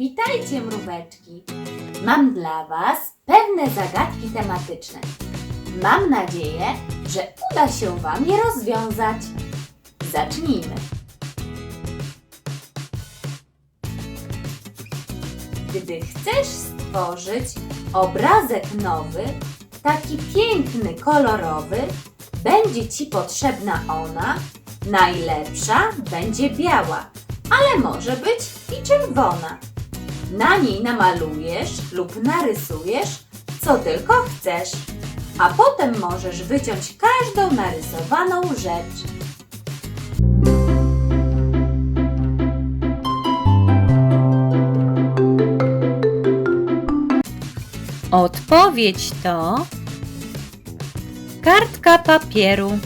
Witajcie, mróweczki! Mam dla Was pewne zagadki tematyczne. Mam nadzieję, że uda się Wam je rozwiązać. Zacznijmy. Gdy chcesz stworzyć obrazek nowy, taki piękny, kolorowy, będzie Ci potrzebna ona. Najlepsza będzie biała, ale może być i czerwona. Na niej namalujesz lub narysujesz, co tylko chcesz, a potem możesz wyciąć każdą narysowaną rzecz. Odpowiedź to kartka papieru.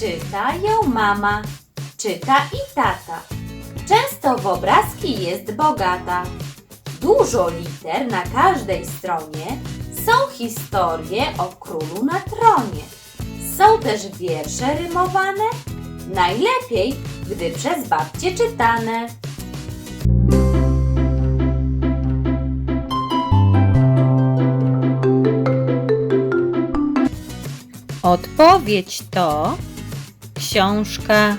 Czyta ją mama, czyta i tata. Często w obrazki jest bogata. Dużo liter na każdej stronie. Są historie o królu na tronie. Są też wiersze rymowane. Najlepiej, gdy przez babcie czytane. Odpowiedź to książka.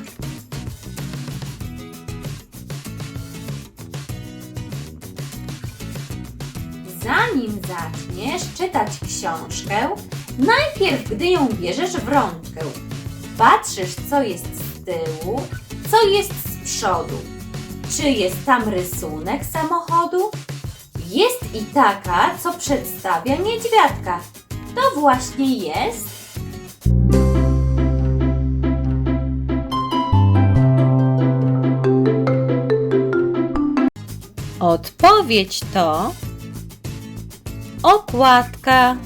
Zanim zaczniesz czytać książkę, najpierw gdy ją bierzesz w rączkę, patrzysz co jest z tyłu, co jest z przodu. Czy jest tam rysunek samochodu? Jest i taka, co przedstawia niedźwiadka. To właśnie jest Odpowiedź to okładka.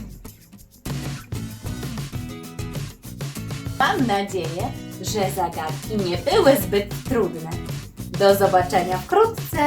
Mam nadzieję, że zagadki nie były zbyt trudne. Do zobaczenia wkrótce.